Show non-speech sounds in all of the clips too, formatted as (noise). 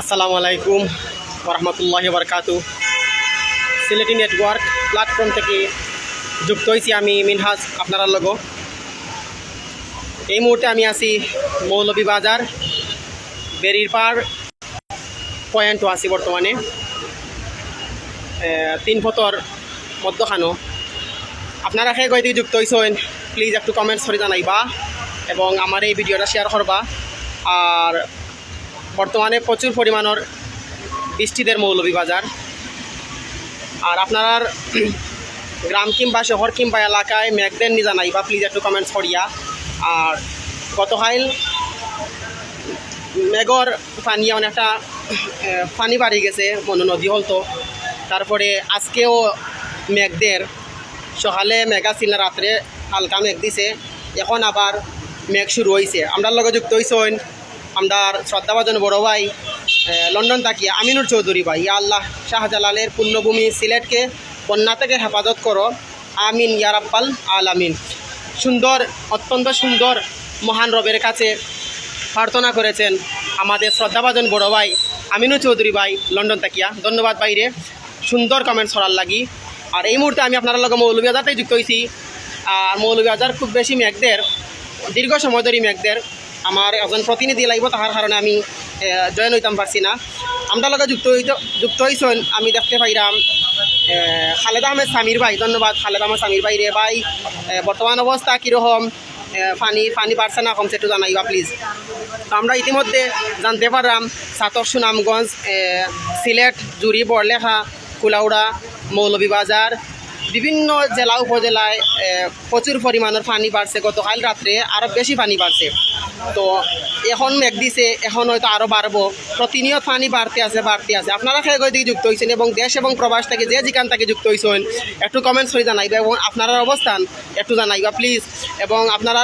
আসসালামু আলাইকুম রহমতুল্লাহ বরকাতু সিলেটি নেটওয়ার্ক প্ল্যাটফর্ম থেকে যুক্ত হয়েছি আমি মিনহাজ আপনার লগ। এই মুহূর্তে আমি আছি মৌলভীবাজার বেরির পার পয়েন্টও আছি বর্তমানে। তিন ফতর মধ্যখানো। আপনারা সেই গতি যুক্ত হয়েছেন প্লিজ একটু কমেন্টস করে জানাইবা এবং আমার এই ভিডিওটা শেয়ার করবা। আর বর্তমানে প্রচুর পরিমাণের বৃষ্টিদের মৌলভীবাজার। আর আপনার (clears throat) গ্রাম কিংবা শহর কিংবা এলাকায় মেঘদের নি জানাইবা প্লিজ একটু কমেন্টস করিয়া। আর গতকাল মেঘর পানি অনেকটা (clears throat) পানি বাড়ি গেছে, মনো নদী হল তো। তারপরে আজকেও মেঘদের সকালে মেঘা ছিল রাত্রে হালকা মেঘ দিছে। এখন আবার মেঘ শুরু হয়েছে আমরা লগে যুক্ত হয়েছেন আমার শ্রদ্ধাভাজন বড় ভাই লন্ডন তাকিয়া। আমিনুর চৌধুরী ভাই, ইয়া আল্লাহ, শাহজালালের পুণ্যভূমি সিলেটকে, বন্যা থেকে হেফাজত করো। আমিন ইয়ারাব্বাল আল আমিন সুন্দর, অত্যন্ত সুন্দর, মহান রবের কাছে প্রার্থনা করেছেন আমাদের শ্রদ্ধাভাজন বড় ভাই আমিনু চৌধুরী ভাই, লন্ডন তাকিয়া। ধন্যবাদ বাইরে সুন্দর কমেন্ট করার লাগি। আর এই মুহূর্তে আমি আপনার লগে মৌলভীবাজারটাই যুক্ত হয়েছি আর মৌলভীবাজার খুব বেশি মেঘদের, দীর্ঘ সময় ধরে মেঘদের আমার একজন প্রতিনিধি লাগবে, তাহার কারণে আমি জয়েন হইতাম পারছি না। আমরা লগে যুক্ত হইত যুক্ত হয়েছেন আমি দেখতে পাইলাম খালেদা আহমেদ সামির ভাই, ধন্যবাদ, খালেদা আহমেদ সামির ভাই রে ভাই বর্তমান অবস্থা কীরকম? পানি পানি বাড়ছে না কমছে, একটু জানাইবা প্লিজ তো আমরা ইতিমধ্যে জানতে পারলাম সাতক সুনামগঞ্জ সিলেট জুরি বড়লেখা, কুলাউড়া, মৌলভীবাজার বিভিন্ন জেলা, উপজেলায় প্রচুর পরিমাণের পানি বাড়ছে। গতকাল রাত্রে আরও বেশি পানি বাড়ছে। তো এখন মেঘ দিছে, এখন হয়তো আরও বাড়বো। প্রতিনিয়ত পানি বাড়তে আছে বাড়তে আছে। আপনারা খেয়ে দিকে যুক্ত হয়েছেন এবং দেশ এবং প্রবাস থেকে যে যেখান থেকে যুক্ত হয়েছেন একটু কমেন্টস করে জানাইবা এবং আপনার অবস্থান একটু জানাইবা প্লিজ এবং আপনার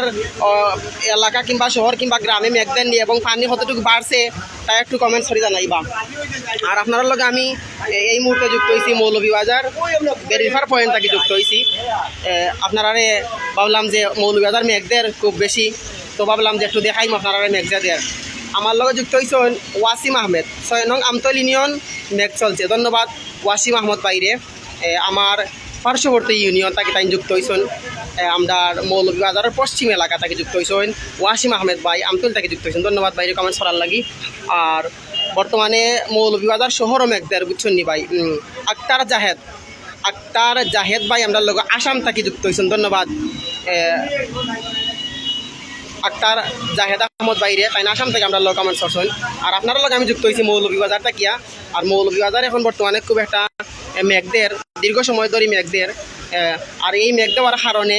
এলাকা কিংবা শহর কিংবা গ্রামে মেঘ দেননি এবং পানি কতটুকু বাড়ছে তা একটু কমেন্টস করে জানাইবা। আর আপনার লগে আমি এই মুহূর্তে যুক্ত হয়েছি মৌলভীবাজার। বেরিফার পয়েন্ট থাকি যুক্ত হয়েছি আপনারা ভাবলাম যে মৌলভীবাজার মেঘদের খুব বেশি, তো ভাবলাম যে একটু দেখাইম আপনারা মেঘজাদের। আমার লগে যুক্ত হয়েছেন ওয়াসিম আহমেদ। ছয় নং আমতল ইউনিয়ন মেঘ চলছে। ধন্যবাদ ওয়াসিম আহমদ বাইরে আমার পার্শ্ববর্তী ইউনিয়ন তাকে তাই যুক্ত হয়েছেন আমরা মৌলভীবাজারের পশ্চিম এলাকা থেকে যুক্ত হয়েছেন ওয়াসিম আহমেদ ভাই আমতুল তাকে যুক্ত হয়েছেন ধন্যবাদ বাইরে কমেন্টস করার লাগি। আর বর্তমানে মৌলভীবাজার শহরও মেঘদের বুঝছেন ভাই। আক্তার জাহেদ। আক্তার জাহেদ ভাই আমরা লোক আসাম থেকে যুক্ত হয়েছেন ধন্যবাদ। আক্তার জাহেদ আহমদ বাইরে তাই আসাম থেকে আমরা লোক কমেন্টস করছেন। আর আপনারা লোক আমি যুক্ত হয়েছি মৌলভীবাজার তাকিয়া আর মৌলভীবাজার এখন বর্তমানে খুব একটা মেঘদের দীর্ঘ সময় ধরে মেঘদের আর এই মেঘ দেওয়ার কারণে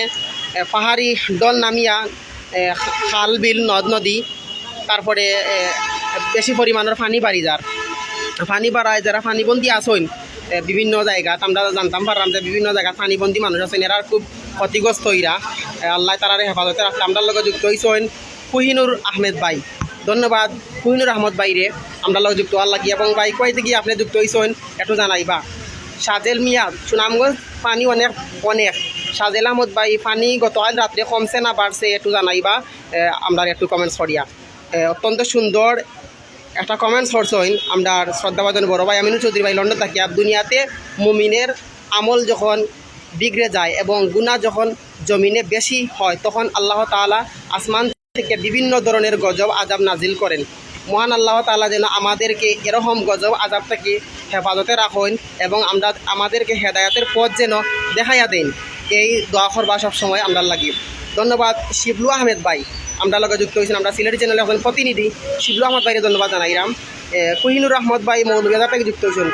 পাহাড়ি ডল নামিয়া খাল বিল নদ নদী তারপরে বেশি পরিমাণের পানি বাড়ি যার। পানি বাড়ায় যারা পানিবন্দি আসেন এ, বিভিন্ন জায়গা আমরা জানতাম পারলাম যে বিভিন্ন জায়গায় পানিবন্দি মানুষ আছেন এরা খুব ক্ষতিগ্রস্ত হইরা এ, আল্লাহ তারারে হেফাজতে রাখতে আমরা লগে যুক্ত হয়েছেন কুহিনুর আহমেদ ভাই। ধন্যবাদ। কুহিনুর আহমদ বাইরে। আমরা লগে যুক্ত আল্লাহ কি এবং ভাই কয়তে গিয়ে আপনি যুক্ত হয়েছেন একটু জানাইবা। সাজেল মিয়া, সুনামগঞ্জ, পানি অনেক অনেক। সাজেল আহমদ ভাই, পানি গতকাল রাত্রে কমছে না বাড়ছে, একটু জানাইবা। আমরা একটু কমেন্টস করিয়া। অত্যন্ত সুন্দর একটা কমেন্টস করছেন আমরা শ্রদ্ধাবাদন বড় ভাই আমিনু চৌধুরী ভাই লন্ডন থাকি। দুনিয়াতে মুমিনের আমল যখন বিগড়ে যায় এবং গুণা যখন জমিনে বেশি হয়, তখন আল্লাহ তাআলা আসমান থেকে বিভিন্ন ধরনের গজব আজাব নাজিল করেন। মহান আল্লাহ তাআলা যেন আমাদেরকে এরকম গজব আজাব থেকে হেফাজতে রাখেন এবং আমরা আমাদেরকে হেদায়াতের পথ যেন দেখাইয়া দেন। এই দোয়া করবা সবসময় আমরা লাগি। ধন্যবাদ শিবলু আহমেদ ভাই। আমরা লগে যুক্ত হয়েছেন আমরা সিলেটি চ্যানেলে এখন প্রতিনিধি। শিবলু আহমদ ভাইকে ধন্যবাদ জানাইরাম এ, কোহিনুর আহমদ ভাই মৌলভীবাজার থেকে যুক্ত হয়েছেন।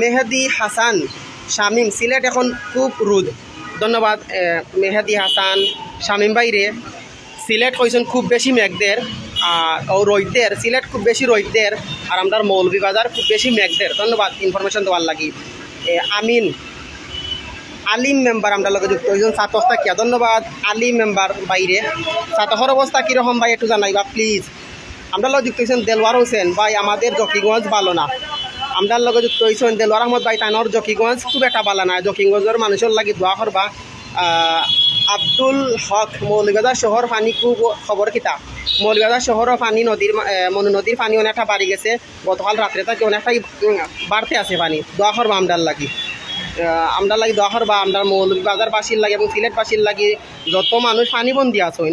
মেহেদি হাসান শামিম সিলেট এখন খুব রুদ। ধন্যবাদ মেহেদি হাসান শামিম ভাইরে। সিলেট কইছেন খুব বেশি মেঘদের ও রৈদের সিলেট খুব বেশি রৈদের আর আমরা মৌলভীবাজার খুব বেশি মেঘদের। ধন্যবাদ ইনফরমেশন দেওয়ার লাগি। আমিন, আলিম মেম্বার আমরা লগে যুক্ত হয়েছেন সাতস্তা কিয়া ধন্যবাদ, আলিম মেম্বার বাইরে। সাতহর অবস্থা কীরকম ভাই একটু জানাইবা প্লিজ আমরা লগে যুক্ত হয়েছেন দেলওয়ার হোসেন। ভাই, আমাদের জকিগঞ্জ ভালো না। আমরা লগে যুক্ত হয়েছেন দেলওয়ার আহমদ ভাই, তানোর জকিগঞ্জ খুব একটা ভালো না। জকিগঞ্জের মানুষের লাগি দোয়া করবা। আব্দুল হক মৌলবাজার শহর পানি খুব খবর কিতা মৌলবাজার শহরও পানি নদীর মনু নদীর পানি অনেকটা বাড়ি গেছে। গতকাল রাত্রে তাকে অনেকটাই বাড়তে আছে পানি দোয়া করবা আমদার লাগি। আহ, আমদার লাগি দোয়া বা আমদার মৌলবাজার বাসির লাগে এবং সিলেট বাসির লাগি যত মানুষ পানি বন্দি আছেন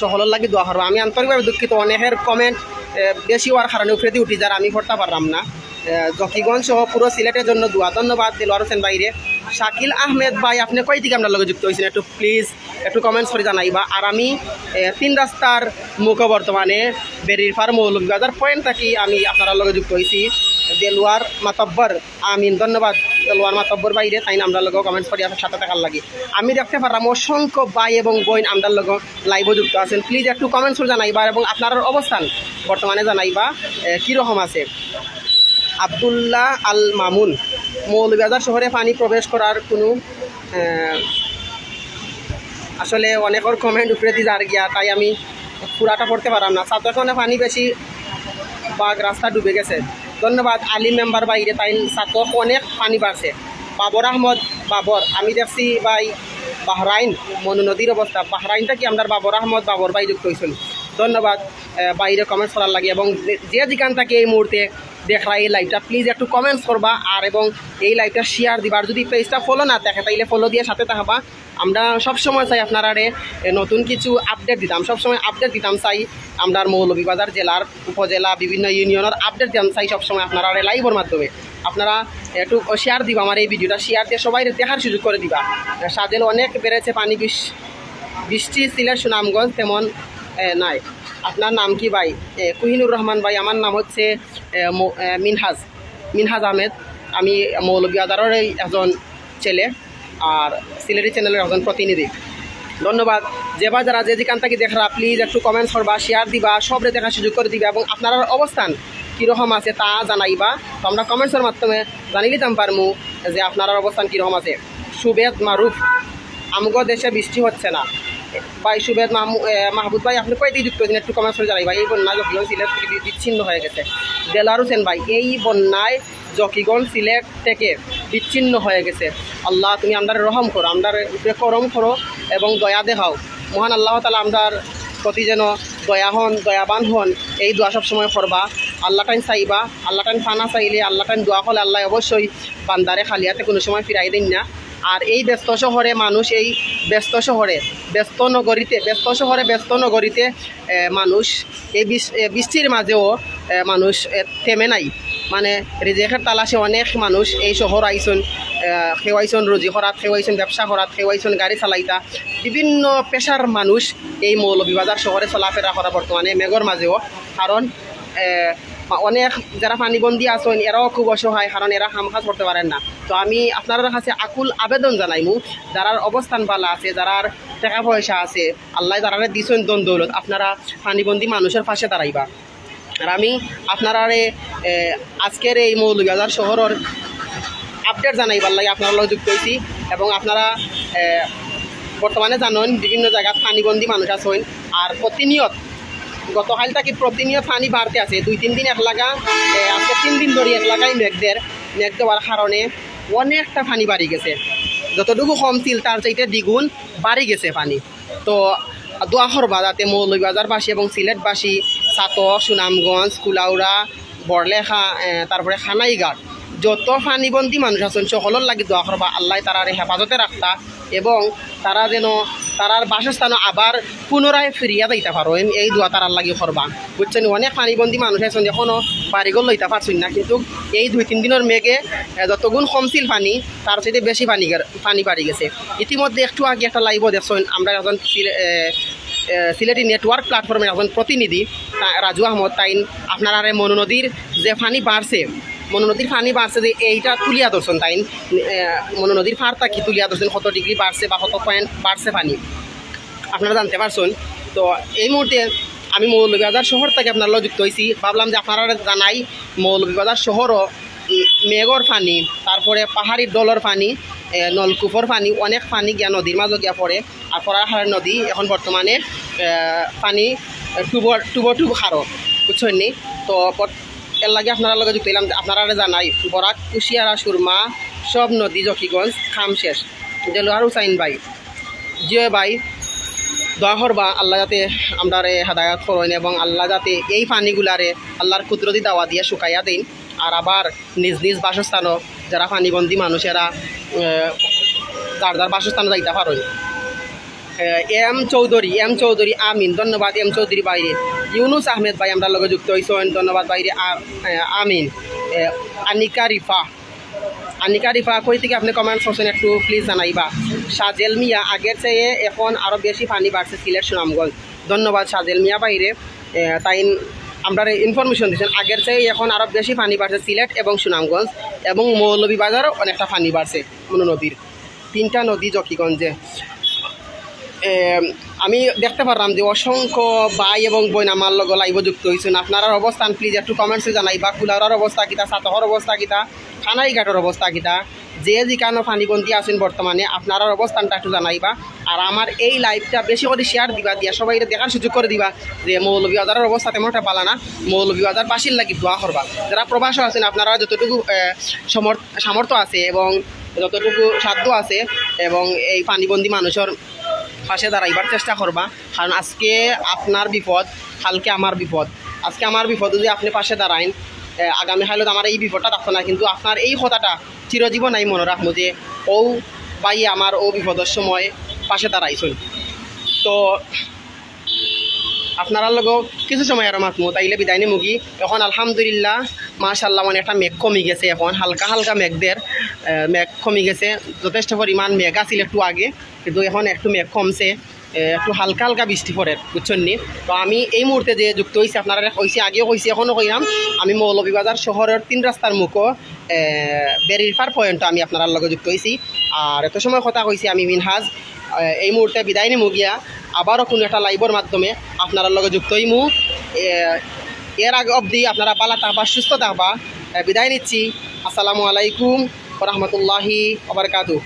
শহরের লাগি দোয়া করবা আমি আন্তরিকভাবে দুঃখিত। অনেকের কমেন্ট বেশি হওয়ার কারণে দিয়ে উঠি যার আমি করতে পারলাম না। জকিগঞ্জ সহ পুরো সিলেটের জন্য দোয়া, ধন্যবাদ দিলওয়ার হোসেন বাইরে। শাকিল আহমেদ ভাই, আপনি কই দিকে আপনার লগে যুক্ত হয়েছেন? একটু প্লিজ একটু কমেন্টস করে জানাইবা। আর আমি তিন রাস্তার মুখ বর্তমানে বেরির ফার মৌলভীবাজার পয়েন্ট থাকি, আমি আপনার লগে যুক্ত হয়েছি। দেলোয়ার মাতব্বর, আমিন, ধন্যবাদ। দেলোয়ার মাতব্বর বাইরে, তাই আমরা লোক কমেন্টস করি, আপনার সাথে থাকার লাগে। আমি দেখতে পারলাম অসংখ্য ভাই এবং বোন আমরার লোক লাইভও যুক্ত আছেন। প্লিজ একটু কমেন্টস করে জানাইবা এবং আপনার অবস্থান বর্তমানে জানাইবা কীরকম আছে? আবদুল্লাহ আল মামুন মৌলবাজার শহরে পানি প্রবেশ করার কোনো আসলে অনেকের কমেন্ট উপরে দিয়ে যার গিয়া, তাই আমি পুরাটা পড়তে পারলাম না। ছাত্রখানে পানি বেশি বাঘ রাস্তা ডুবে গেছে। ধন্যবাদ আলী মেম্বার বাইরে, তাই ছাত্র অনেক পানি বাড়ছে। বাবর আহমদ, বাবর, আমি দেখছি ভাই বাহরাইন, মনু নদীর অবস্থা। বাহরাইনটা কি আমরা বাবর আহমদ, বাবর ভাই যুক্ত হয়েছিল ধন্যবাদ বাইরে কমেন্টস করার লাগে এবং যে- যেখান থাকে এই মুহূর্তে দেখরা এই লাইভটা প্লিজ একটু কমেন্টস করবা আর এবং এই লাইভটা শেয়ার দিবা। আর যদি পেজটা ফলো না থাকে তাইলে ফলো দিয়ে সাথে থাকবা। আমরা সবসময় চাই আপনারা নতুন কিছু আপডেট দিতাম সবসময় আপডেট দিতাম চাই আমরা মৌলভীবাজার জেলার উপজেলা, বিভিন্ন ইউনিয়নের আপডেট দিতাম চাই সবসময় আপনারা লাইভের মাধ্যমে। আপনারা একটু শেয়ার দিবা আমার এই ভিডিওটা শেয়ার দিয়ে সবাই দেখার সুযোগ করে দিবা। সাজেল অনেক বেড়েছে পানি বৃষ্টি সিলেট সুনামগঞ্জ, তেমন নাই। আপনার নাম কি ভাই? কুহিনুর রহমান ভাই, আমার নাম হচ্ছে মিনহাজ। মিনহাজ আহমেদ। আমি মৌলবী এই একজন ছেলে আর সিলেটি চ্যানেলের একজন প্রতিনিধি। ধন্যবাদ। যেবা যারা যে যেখান থেকে দেখরা প্লিজ একটু কমেন্টস করবা শেয়ার দিবা, সবরে দেখার সুযোগ করে দিবা এবং আপনার অবস্থান কীরকম আছে তা জানাইবা। তো আমরা কমেন্টসের মাধ্যমে জানিয়ে দিতাম পারমু যে আপনার অবস্থান কীরকম আছে। সুবেদ মারুফ। আমগো দেশে বৃষ্টি হচ্ছে না। ভাই সুবেদ মাহবুব ভাই, আপনি কয়টি যুক্ত হয়েছেন একটু কমেন্টস করে জানাই ভাই। এই বন্যা জকিগঞ্জ সিলেট বিচ্ছিন্ন হয়ে গেছে। দেলার হোসেন ভাই, এই বন্যায় জকিগঞ্জ সিলেট থেকে বিচ্ছিন্ন হয়ে গেছে। আল্লাহ, তুমি আমরা রহম করো আমরা উপরে করম করো এবং দয়া দেখাও। মহান আল্লাহ তালা আমরার প্রতি যেন দয়া হন, দয়াবান হন, এই দোয়া সবসময় করবা। আল্লাহ টাইম চাইবা, আল্লাহ টাইম ফানা চাইলে, আল্লাহ টাইম দোয়া করলে আল্লাহ অবশ্যই বান্দারে খালিয়াতে কোনো সময় ফিরাই দিন না। আর এই ব্যস্ত শহরে মানুষ, এই ব্যস্ত শহরে, ব্যস্ত নগরীতে, ব্যস্ত শহরে, ব্যস্ত নগরীতে মানুষ এই বৃষ্টির মাঝেও মানুষ থেমে নাই। মানে রিজেকের তালাশে অনেক মানুষ এই শহর আইসন আইসন রুজি করাত আইসন ব্যবসা করাত আইসন গাড়ি চালাইতা। বিভিন্ন পেশার মানুষ এই মৌলভীবাজার শহরে চলাফেরা করা বর্তমানে মেঘর মাঝেও। কারণ অনেক যারা পানিবন্দি আছেন, এরাও খুব অসহায় কারণ এরা কাম কাজ করতে পারেন না। তো আমি আপনার কাছে আকুল আবেদন জানাইমু, যারার অবস্থান বালা আছে, যারার টাকা পয়সা আছে, আল্লাহ যারা দিছেন দন দৌলত, আপনারা পানিবন্দি মানুষের পাশে দাঁড়াইবা। আর আমি আপনারা আজকের এই মৌলভীবাজার শহরের আপডেট জানাই জানাইবার লাগে আপনার যুক্ত হয়েছি এবং আপনারা বর্তমানে জানেন বিভিন্ন জায়গাত পানিবন্দি মানুষ আছেন, আর প্রতিনিয়ত গতকাল থেকে প্রতিনিয়ত পানি বাড়তে আছে। দুই, তিন দিন এক লাগা আজকে তিন দিন ধরে এক লাগাই মেঘদের মেঘ দেওয়ার কারণে অনেকটা পানি বাড়ি গেছে। যতটুকু কম ছিল তার চাইতে দ্বিগুণ বাড়ি গেছে পানি। তো দোয়া করবা যাতে মৌলভীবাজারবাসী এবং সিলেটবাসী চাতক সুনামগঞ্জ কুলাউড়া বরলেখা তারপরে খানাইঘাট, যত ফানিবন্দি মানুষ আছেন সকলের লাগে দোয়া করবা আল্লাহ তারারে হেফাজতে রাখতা এবং তারা যেন তারার বাসস্থান আবার পুনরায় ফিরিয়া যাইতে পারো। এই দোয়া তারার লাগি করবা। বুঝছেন? অনেক পানিবন্দি মানুষ আছেন এখনও বাড়িঘর লইতে পারছেন না। কিন্তু এই দুই, তিন দিনের মেঘে যতগুণ কমছিল পানি, তার চাইতে বেশি পানি পানি বাড়ি গেছে। ইতিমধ্যে একটু আগে একটা লাইভ দেখছেন। আমরা এখন সিলেটি নেটওয়ার্ক প্ল্যাটফর্মের একজন প্রতিনিধি রাজু আহমদ তাইন আপনারা মনু নদীর যে পানি বাড়ছে মনু নদীর পানি বাড়ছে যে এইটা তুলিয়া ধরছেন তাই মনু নদীর ফারটা কি তুলিয়া ধরছেন, কত ডিগ্রি বাড়ছে বা কত পয়েন্ট বাড়ছে পানি? আপনারা জানতে পারছেন? তো এই মুহূর্তে আমি মৌলভীবাজার শহর থেকে আপনার যুক্ত হয়েছি। ভাবলাম যে আপনারা জানাই মৌলভীবাজার শহরও মেঘর পানি তারপরে পাহাড়ি ডলর পানি নলকূপর পানি অনেক পানি গিয়া নদীর মাঝে গিয়া পড়ে। আর পড়াহার নদী এখন বর্তমানে পানি টুবর টুবো টুব খারো, বুঝছেন তো এর লাগে আপনারা লগে যুক্ত হইলাম, আপনারা জানাই, বরাক, কুশিয়ারা, সুরমা, সব নদী, জকিগঞ্জ, খাম শেষ। দেলোয়ার হুসাইন ভাই। জিও ভাই, দোয়া করবা আল্লাহ যাতে আমরা হেদায়ত করেন এবং আল্লাহ যাতে এই পানিগুলারে আল্লাহর কুদরতি দাওয়া দিয়ে শুকাইয়া দিন। আর আবার নিজ নিজ বাসস্থানও যারা পানিবন্দী মানুষেরা যার যার বাসস্থানে যাইতে পারেন। এম চৌধুরী এম চৌধুরী আমিন, ধন্যবাদ এম চৌধুরী বাইরে। ইউনুস আহমেদ ভাই, আমরা লগে যুক্ত হয়েছেন ধন্যবাদ বাইরে আমিন। আনিকা রিফা। আনিকা রিফা, কই থেকে আপনি কমেন্ট করছেন একটু প্লিজ জানাইবা। সাজেল মিয়া, আগের চেয়ে এখন আরও বেশি পানি বাড়ছে সিলেট, সুনামগঞ্জ। ধন্যবাদ সাজেল মিয়া বাইরে। তাই আমরা ইনফরমেশন দিচ্ছেন, আগের চেয়ে এখন আরও বেশি পানি বাড়ছে সিলেট এবং সুনামগঞ্জ এবং মৌলভীবাজারও অনেকটা পানি বাড়ছে কোনো নদীর তিনটা নদী, জকিগঞ্জে। আমি দেখতে পারলাম যে অসংখ্য ভাই এবং বোন আমার লগে লাইভ যুক্ত হয়েছেন আপনার অবস্থান প্লিজ একটু কমেন্টসে জানাই। বা কুলারের অবস্থা কিতা? সাতহর অবস্থা কিতা? খানাই ঘাটের অবস্থা কিতা? যে যেখানে পানিবন্দী আছেন বর্তমানে আপনার অবস্থানটা একটু জানাইবা। আর আমার এই লাইভটা বেশি করে শেয়ার দিবা, দিয়া সবাই দেখার সুযোগ করে দিবা যে মৌলভীবাজারের অবস্থা তেমন একটা পালা না মৌলভীবাজার বাসির লাগি দোয়া করবা। যারা প্রবাসী আছেন, আপনারা যতটুকু সামর্থ্য আছে এবং যতটুকু সাধ্য আছে এবং এই পানিবন্দী মানুষের পাশে দাঁড়াইবার চেষ্টা করবা, কারণ আজকে আপনার বিপদ, কালকে আমার বিপদ। আজকে আমার বিপদ, যদি আপনি পাশে দাঁড়াইন আগামী কালত আমার এই বিপদটা থাকতো না, কিন্তু আপনার এই কথাটা চিরজীবন আমি মনে রাখব যে, ও বাই আমার ও বিপদের সময় পাশে দাঁড়াইছেন। তো আপনারা লোক কিছু সময় আর মাতমু, তাইলে বিদায় নিয়ে মুগি এখন আলহামদুলিল্লাহ মাশাল্লাহ মানে একটা মেঘ কমি গেছে এখন, হালকা হালকা মেঘদের মেঘ কমি গেছে। যথেষ্ট পরিমাণ মেঘ আছিল একটু আগে, কিন্তু এখন একটু মেঘ কমছে। একটু হালকা হালকা বৃষ্টি পড়ে বুঝছেন নি? তো আমি এই মুহূর্তে যে যুক্ত হয়েছি আপনারা কইছি আগেও কইছি এখনও কইলাম আমি মৌলভীবাজার শহরের তিন রাস্তার মুখো বেরিরপার পয়েন্ট আমি আপনার লগে যুক্ত হয়েছি আর এত সময় কথা কইছি আমি মিনহাজ। এই মুহূর্তে বিদায় নিমু গিয়া। আবারও কোনো একটা লাইভের মাধ্যমে আপনারা লগে যুক্ত হইমু এর আগে অবধি আপনারা পালা থাকবা, সুস্থ থাকবা। বিদায় নিচ্ছি। আসসালামু আলাইকুম। রহমতুল্লাহি আবরকাতু